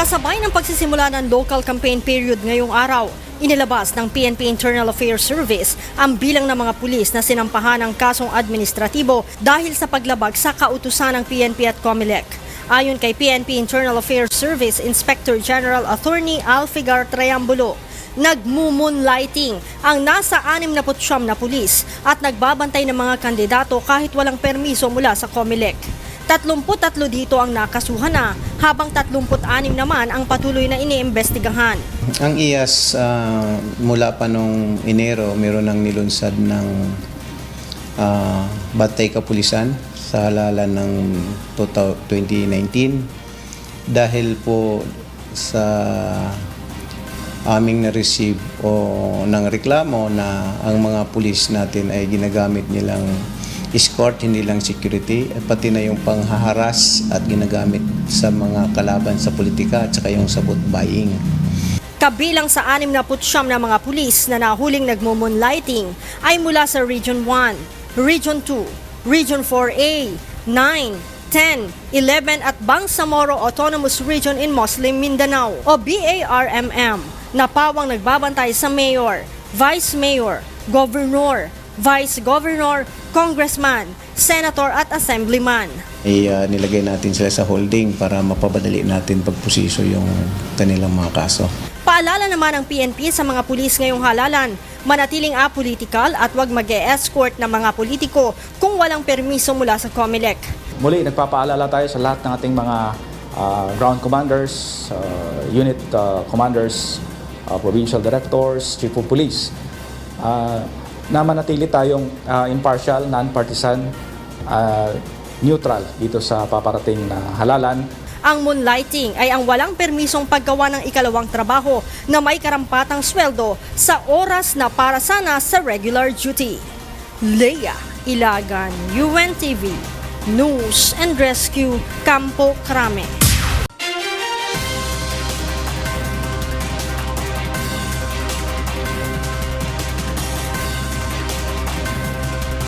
Kasabay ng pagsisimula ng local campaign period ngayong araw, inilabas ng PNP Internal Affairs Service ang bilang ng mga pulis na sinampahan ng kasong administratibo dahil sa paglabag sa kautusan ng PNP at COMELEC. Ayon kay PNP Internal Affairs Service Inspector General Attorney Alfigar Triambulo, nagmumoonlighting ang nasa 69 na pulis at nagbabantay ng mga kandidato kahit walang permiso mula sa COMELEC. 33 dito ang nakasuhan na, habang 36 naman ang patuloy na iniimbestigahan. Ang IAS ah, mula pa nung Enero, meron nang nilunsad ng ah, Batay Kapulisan sa halalan ng 2019 dahil po sa aming na-receive o ng reklamo na ang mga pulis natin ay ginagamit nilang escort, hindi lang security, at pati na yung panghaharas at ginagamit sa mga kalaban sa politika at saka yung sabot buying. Kabilang sa 69 na mga pulis na nahuling nagmumoonlighting ay mula sa Region 1, Region 2, Region 4A, 9, 10, 11 at Bangsamoro Autonomous Region in Muslim Mindanao o BARMM na pawang nagbabantay sa mayor, vice mayor, governor, vice governor, congressman, senator at assemblyman. ay ah, nilagay natin sila sa holding para mapabadali natin pagpusiso yung kanilang mga kaso. Paalala naman ng PNP sa mga pulis ngayong halalan, manatiling apolitical at huwag mag escort ng mga politiko kung walang permiso mula sa COMELEC. Muli, nagpapaalala tayo sa lahat ng ating mga ah, ground commanders, ah, unit ah, commanders, ah, provincial directors, chief of police, ah, na manatili tayong ah, impartial, non-partisan, ah, neutral dito sa paparating na halalan. Ang moonlighting ay ang walang permisong paggawa ng ikalawang trabaho na may karampatang sweldo sa oras na para sana sa regular duty. Leia Ilagan, UNTV, News and Rescue, Campo Crame.